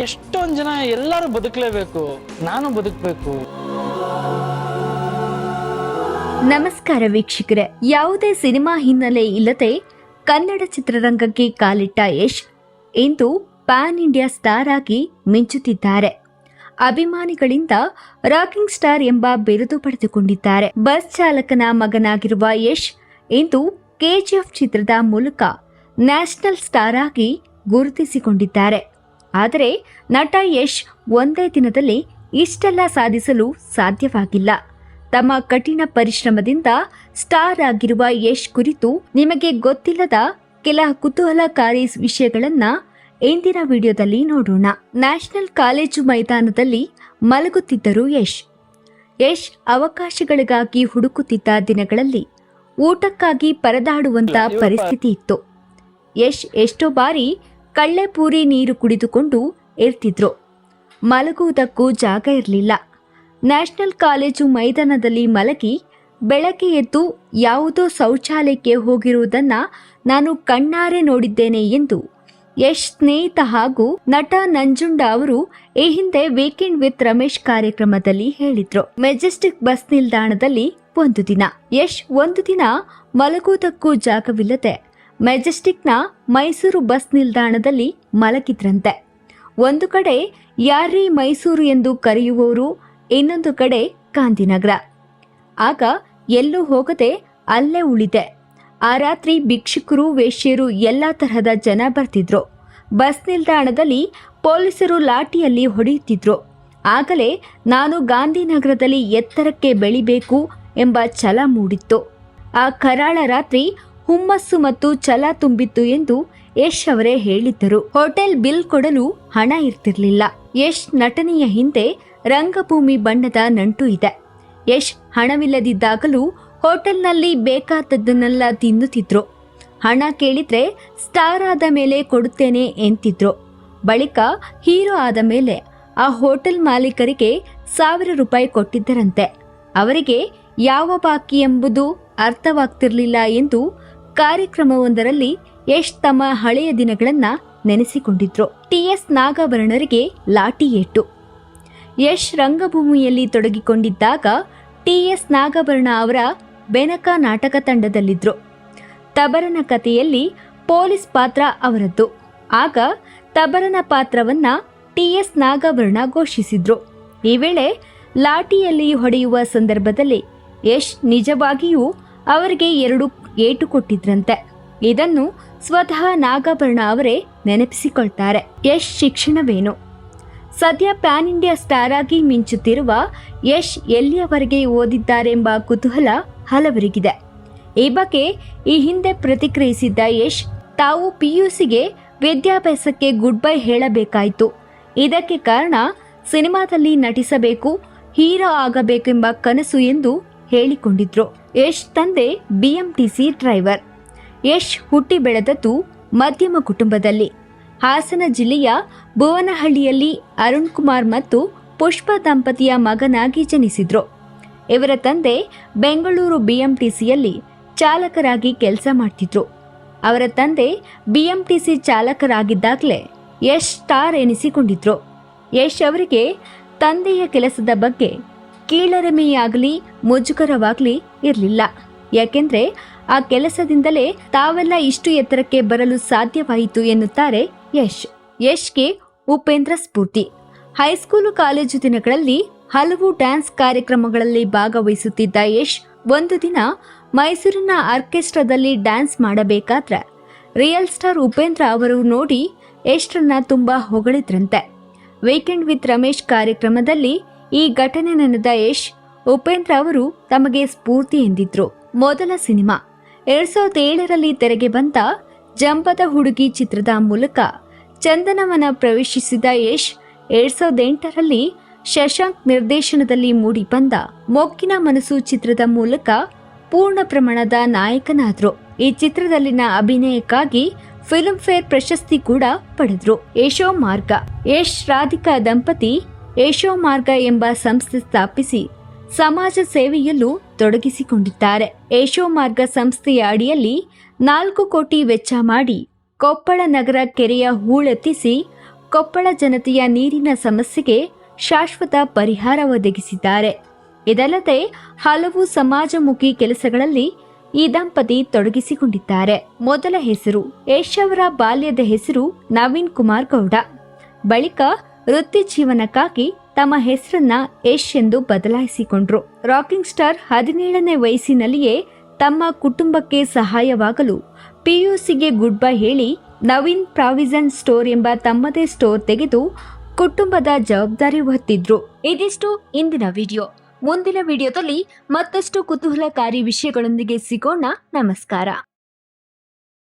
ಎಷ್ಟೊಂದ್ ಜನ ಎಲ್ಲರೂ ಬದುಕಲೇಬೇಕು, ನಾನು ಬದುಕಬೇಕು. ನಮಸ್ಕಾರ ವೀಕ್ಷಕರೇ, ಯಾವುದೇ ಸಿನಿಮಾ ಹಿನ್ನೆಲೆ ಇಲ್ಲದೆ ಕನ್ನಡ ಚಿತ್ರರಂಗಕ್ಕೆ ಕಾಲಿಟ್ಟ ಯಶ್ ಇಂದು ಪ್ಯಾನ್ ಇಂಡಿಯಾ ಸ್ಟಾರ್ ಆಗಿ ಮಿಂಚುತ್ತಿದ್ದಾರೆ. ಅಭಿಮಾನಿಗಳಿಂದ ರಾಕಿಂಗ್ ಸ್ಟಾರ್ ಎಂಬ ಬಿರುದು ಪಡೆದುಕೊಂಡಿದ್ದಾರೆ. ಬಸ್ ಚಾಲಕನ ಮಗನಾಗಿರುವ ಯಶ್ ಇಂದು ಕೆಜಿಎಫ್ ಚಿತ್ರದ ಮೂಲಕ ನ್ಯಾಷನಲ್ ಸ್ಟಾರ್ ಆಗಿ ಗುರುತಿಸಿಕೊಂಡಿದ್ದಾರೆ. ಆದರೆ ನಟ ಯಶ್ ಒಂದೇ ದಿನದಲ್ಲಿ ಇಷ್ಟೆಲ್ಲ ಸಾಧಿಸಲು ಸಾಧ್ಯವಾಗಿಲ್ಲ. ತಮ್ಮ ಕಠಿಣ ಪರಿಶ್ರಮದಿಂದ ಸ್ಟಾರ್ ಆಗಿರುವ ಯಶ್ ಕುರಿತು ನಿಮಗೆ ಗೊತ್ತಿಲ್ಲದ ಕೆಲ ಕುತೂಹಲಕಾರಿ ವಿಷಯಗಳನ್ನ ಇಂದಿನ ವಿಡಿಯೋದಲ್ಲಿ ನೋಡೋಣ. ನ್ಯಾಷನಲ್ ಕಾಲೇಜು ಮೈದಾನದಲ್ಲಿ ಮಲಗುತ್ತಿದ್ದರು ಯಶ್. ಯಶ್ ಅವಕಾಶಗಳಿಗಾಗಿ ಹುಡುಕುತ್ತಿದ್ದ ದಿನಗಳಲ್ಲಿ ಊಟಕ್ಕಾಗಿ ಪರದಾಡುವಂತ ಪರಿಸ್ಥಿತಿ ಇತ್ತು. ಯಶ್ ಎಷ್ಟೋ ಬಾರಿ ಕಳ್ಳೆಪೂರಿ ನೀರು ಕುಡಿದುಕೊಂಡು ಇರ್ತಿದ್ರು. ಮಲಗುವುದಕ್ಕೂ ಜಾಗ ಇರಲಿಲ್ಲ. ನ್ಯಾಷನಲ್ ಕಾಲೇಜು ಮೈದಾನದಲ್ಲಿ ಮಲಗಿ ಬೆಳಗ್ಗೆ ಎದ್ದು ಯಾವುದೋ ಶೌಚಾಲಯಕ್ಕೆ ಹೋಗಿರುವುದನ್ನು ನಾನು ಕಣ್ಣಾರೆ ನೋಡಿದ್ದೇನೆ ಎಂದು ಯಶ್ ಸ್ನೇಹಿತ ಹಾಗೂ ನಟ ನಂಜುಂಡ ಅವರು ಈ ಹಿಂದೆ ವೀಕೆಂಡ್ ವಿತ್ ರಮೇಶ್ ಕಾರ್ಯಕ್ರಮದಲ್ಲಿ ಹೇಳಿದ್ರು. ಮೆಜೆಸ್ಟಿಕ್ ಬಸ್ ನಿಲ್ದಾಣದಲ್ಲಿ ಒಂದು ದಿನ. ಯಶ್ ಒಂದು ದಿನ ಮಲಗುವುದಕ್ಕೂ ಜಾಗವಿಲ್ಲದೆ ಮೆಜೆಸ್ಟಿಕ್ನ ಮೈಸೂರು ಬಸ್ ನಿಲ್ದಾಣದಲ್ಲಿ ಮಲಗಿದ್ರಂತೆ. ಒಂದು ಕಡೆ ಯಾರ್ರೀ ಮೈಸೂರು ಎಂದು ಕರೆಯುವವರು, ಇನ್ನೊಂದು ಕಡೆ ಗಾಂಧಿನಗರ. ಆಗ ಎಲ್ಲೂ ಹೋಗದೆ ಅಲ್ಲೇ ಉಳಿದೆ. ಆ ರಾತ್ರಿ ಭಿಕ್ಷುಕರು ವೇಶ್ಯರು ಎಲ್ಲ ತರಹದ ಜನ ಬರ್ತಿದ್ರು. ಬಸ್ ನಿಲ್ದಾಣದಲ್ಲಿ ಪೊಲೀಸರು ಲಾಠಿಯಲ್ಲಿ ಹೊಡೆಯುತ್ತಿದ್ರು. ಆಗಲೇ ನಾನು ಗಾಂಧಿನಗರದಲ್ಲಿ ಎತ್ತರಕ್ಕೆ ಬೆಳಿಬೇಕು ಎಂಬ ಛಲ ಮೂಡಿತ್ತು. ಆ ಕರಾಳ ರಾತ್ರಿ ಹುಮ್ಮಸ್ಸು ಮತ್ತು ಛಲ ತುಂಬಿತ್ತು ಎಂದು ಯಶ್ ಅವರೇ ಹೇಳಿದ್ದರು. ಹೋಟೆಲ್ ಬಿಲ್ ಕೊಡಲು ಹಣ ಇರ್ತಿರ್ಲಿಲ್ಲ. ಯಶ್ ನಟನೆಯ ಹಿಂದೆ ರಂಗಭೂಮಿ ಬಣ್ಣದ ನಂಟು ಇದೆ. ಯಶ್ ಹಣವಿಲ್ಲದಿದ್ದಾಗಲೂ ಹೋಟೆಲ್ನಲ್ಲಿ ಬೇಕಾದದ್ದನ್ನೆಲ್ಲ ತಿನ್ನುತ್ತಿದ್ರು. ಹಣ ಕೇಳಿದ್ರೆ ಸ್ಟಾರ್ ಆದ ಮೇಲೆ ಕೊಡುತ್ತೇನೆ ಎಂತಿದ್ರು. ಬಳಿಕ ಹೀರೋ ಆದ ಮೇಲೆ ಆ ಹೋಟೆಲ್ ಮಾಲೀಕರಿಗೆ ಸಾವಿರ ರೂಪಾಯಿ ಕೊಟ್ಟಿದ್ದರಂತೆ. ಅವರಿಗೆ ಯಾವ ಬಾಕಿ ಎಂಬುದು ಅರ್ಥವಾಗ್ತಿರ್ಲಿಲ್ಲ ಎಂದು ಕಾರ್ಯಕ್ರಮವೊಂದರಲ್ಲಿ ಯಶ್ ತಮ್ಮ ಹಳೆಯ ದಿನಗಳನ್ನ ನೆನೆಸಿಕೊಂಡಿದ್ರು. ಟಿಎಸ್ ನಾಗಾಭರಣರಿಗೆ ಲಾಠಿ ಏಟು. ಯಶ್ ರಂಗಭೂಮಿಯಲ್ಲಿ ತೊಡಗಿಕೊಂಡಿದ್ದಾಗ ಟಿಎಸ್ ನಾಗಾಭರಣ ಅವರ ಬೆನಕ ನಾಟಕ ತಂಡದಲ್ಲಿದ್ರು. ತಬರನ ಕಥೆಯಲ್ಲಿ ಪೊಲೀಸ್ ಪಾತ್ರ ಅವರದ್ದು. ಆಗ ತಬರನ ಪಾತ್ರವನ್ನ ಟಿಎಸ್ ನಾಗಾಭರಣ ಘೋಷಿಸಿದ್ರು. ಈ ವೇಳೆ ಲಾಠಿಯಲ್ಲಿ ಹೊಡೆಯುವ ಸಂದರ್ಭದಲ್ಲಿ ಯಶ್ ನಿಜವಾಗಿಯೂ ಅವರಿಗೆ ಎರಡು ಏಟು ಕೊಟ್ಟಿದ್ರಂತೆ ಇದನ್ನು ಸ್ವತಃ ನಾಗಾಭರಣ ಅವರೇ ನೆನಪಿಸಿಕೊಳ್ತಾರೆ. ಯಶ್ ಶಿಕ್ಷಣವೇನು? ಸದ್ಯ ಪ್ಯಾನ್ ಇಂಡಿಯಾ ಸ್ಟಾರ್ ಆಗಿ ಮಿಂಚುತ್ತಿರುವ ಯಶ್ ಎಲ್ಲಿಯವರೆಗೆ ಓದಿದ್ದಾರೆಂಬ ಕುತೂಹಲ ಹಲವರಿಗಿದೆ. ಈ ಬಗ್ಗೆ ಈ ಹಿಂದೆ ಪ್ರತಿಕ್ರಿಯಿಸಿದ್ದ ಯಶ್, ತಾವು ಪಿಯುಸಿಗೆ ವಿದ್ಯಾಭ್ಯಾಸಕ್ಕೆ ಗುಡ್ ಬೈ ಹೇಳಬೇಕಾಯಿತು. ಇದಕ್ಕೆ ಕಾರಣ ಸಿನಿಮಾದಲ್ಲಿ ನಟಿಸಬೇಕು, ಹೀರೋ ಆಗಬೇಕೆಂಬ ಕನಸು ಎಂದು ಹೇಳಿಕೊಂಡಿದ್ರು. ಯಶ್ ತಂದೆ ಬಿಎಂಟಿಸಿ ಡ್ರೈವರ್ ಯಶ್ ಹುಟ್ಟಿ ಬೆಳೆದದ್ದು ಮಧ್ಯಮ ಕುಟುಂಬದಲ್ಲಿ. ಹಾಸನ ಜಿಲ್ಲೆಯ ಭುವನಹಳ್ಳಿಯಲ್ಲಿ ಅರುಣ್ ಕುಮಾರ್ ಮತ್ತು ಪುಷ್ಪ ದಂಪತಿಯ ಮಗನಾಗಿ ಜನಿಸಿದ್ರು. ಇವರ ತಂದೆ ಬೆಂಗಳೂರು ಬಿಎಂಟಿಸಿಯಲ್ಲಿ ಚಾಲಕರಾಗಿ ಕೆಲಸ ಮಾಡ್ತಿದ್ರು. ಅವರ ತಂದೆ ಬಿಎಂಟಿಸಿ ಚಾಲಕರಾಗಿದ್ದಾಗಲೇ ಯಶ್ ಸ್ಟಾರ್ ಎನಿಸಿಕೊಂಡಿದ್ರು. ಯಶ್ ಅವರಿಗೆ ತಂದೆಯ ಕೆಲಸದ ಬಗ್ಗೆ ಕೀಳರಿಮೆಯಾಗಲಿ, ಮುಜುಗರವಾಗಲಿ ಇರಲಿಲ್ಲ. ಯಾಕೆಂದ್ರೆ ಆ ಕೆಲಸದಿಂದಲೇ ತಾವೆಲ್ಲ ಇಷ್ಟು ಎತ್ತರಕ್ಕೆ ಬರಲು ಸಾಧ್ಯವಾಯಿತು ಎನ್ನುತ್ತಾರೆ ಯಶ್. ಯಶ್ಗೆ ಉಪೇಂದ್ರ ಸ್ಫೂರ್ತಿ. ಹೈಸ್ಕೂಲು ಕಾಲೇಜು ದಿನಗಳಲ್ಲಿ ಹಲವು ಡ್ಯಾನ್ಸ್ ಕಾರ್ಯಕ್ರಮಗಳಲ್ಲಿ ಭಾಗವಹಿಸುತ್ತಿದ್ದ ಯಶ್ ಒಂದು ದಿನ ಮೈಸೂರಿನ ಆರ್ಕೆಸ್ಟ್ರಾದಲ್ಲಿ ಡ್ಯಾನ್ಸ್ ಮಾಡಬೇಕಾದ್ರೆ ರಿಯಲ್ ಸ್ಟಾರ್ ಉಪೇಂದ್ರ ಅವರು ನೋಡಿ ಯಶ್ರನ್ನ ತುಂಬಾ ಹೊಗಳಿದ್ರಂತೆ. ವೀಕೆಂಡ್ ವಿತ್ ರಮೇಶ್ ಕಾರ್ಯಕ್ರಮದಲ್ಲಿ ಈ ಘಟನೆ ನೆನೆದ ಯಶ್ ಉಪೇಂದ್ರ ಅವರು ತಮಗೆ ಸ್ಫೂರ್ತಿ ಎಂದಿದ್ರು. ಮೊದಲ ಸಿನಿಮಾ. ಎರಡ್ ಸಾವಿರದ ಏಳರಲ್ಲಿ ತೆರೆಗೆ ಬಂದ ಜಂಪದ ಹುಡುಗಿ ಚಿತ್ರದ ಮೂಲಕ ಚಂದನವನ ಪ್ರವೇಶಿಸಿದ ಯಶ್ ಎರಡ್ ಸಾವಿರದ ಎಂಟರಲ್ಲಿ ಶಶಾಂಕ್ ನಿರ್ದೇಶನದಲ್ಲಿ ಮೂಡಿಬಂದ ಮೊಕ್ಕಿನ ಮನಸ್ಸು ಚಿತ್ರದ ಮೂಲಕ ಪೂರ್ಣ ಪ್ರಮಾಣದ ನಾಯಕನಾದ್ರು. ಈ ಚಿತ್ರದಲ್ಲಿನ ಅಭಿನಯಕ್ಕಾಗಿ ಫಿಲ್ಮ್ ಫೇರ್ ಪ್ರಶಸ್ತಿ ಕೂಡ ಪಡೆದ್ರು. ಯಶೋ ಮಾರ್ಗ ಯಶ್ ರಾಧಿಕಾ ದಂಪತಿ ಯಶೋ ಮಾರ್ಗ ಎಂಬ ಸಂಸ್ಥೆ ಸ್ಥಾಪಿಸಿ ಸಮಾಜ ಸೇವೆಯಲ್ಲೂ ತೊಡಗಿಸಿಕೊಂಡಿದ್ದಾರೆ. ಏಷೋ ಮಾರ್ಗ ಸಂಸ್ಥೆಯ ಅಡಿಯಲ್ಲಿ ನಾಲ್ಕು ಕೋಟಿ ವೆಚ್ಚ ಮಾಡಿ ಕೊಪ್ಪಳ ನಗರ ಕೆರೆಯ ಹೂಳೆತ್ತಿಸಿ ಕೊಪ್ಪಳ ಜನತೆಯ ನೀರಿನ ಸಮಸ್ಯೆಗೆ ಶಾಶ್ವತ ಪರಿಹಾರ ಒದಗಿಸಿದ್ದಾರೆ. ಇದಲ್ಲದೆ ಹಲವು ಸಮಾಜಮುಖಿ ಕೆಲಸಗಳಲ್ಲಿ ಈ ದಂಪತಿ ತೊಡಗಿಸಿಕೊಂಡಿದ್ದಾರೆ. ಮೊದಲ ಹೆಸರು ಯಶ್ ಬಾಲ್ಯದ ಹೆಸರು ನವೀನ್ ಕುಮಾರ್ ಗೌಡ. ಬಳಿಕ ವೃತ್ತಿ ಜೀವನಕ್ಕಾಗಿ ತಮ್ಮ ಹೆಸರನ್ನ ಯಶ್ ಎಂದು ಬದಲಾಯಿಸಿಕೊಂಡ್ರು. ರಾಕಿಂಗ್ ಸ್ಟಾರ್ ಹದಿನೇಳನೇ ವಯಸ್ಸಿನಲ್ಲಿಯೇ ತಮ್ಮ ಕುಟುಂಬಕ್ಕೆ ಸಹಾಯವಾಗಲು ಪಿಯುಸಿಗೆ ಗುಡ್ ಬೈ ಹೇಳಿ, ನವೀನ್ ಪ್ರಾವಿಷನ್ ಸ್ಟೋರ್ ಎಂಬ ತಮ್ಮದೇ ಸ್ಟೋರ್ ತೆಗೆದು ಕುಟುಂಬದ ಜವಾಬ್ದಾರಿ ಹೊತ್ತಿದ್ರು. ಇದಿಷ್ಟು ಇಂದಿನ ವಿಡಿಯೋ. ಮುಂದಿನ ವಿಡಿಯೋದಲ್ಲಿ ಮತ್ತಷ್ಟು ಕುತೂಹಲಕಾರಿ ವಿಷಯಗಳೊಂದಿಗೆ ಸಿಗೋಣ. ನಮಸ್ಕಾರ.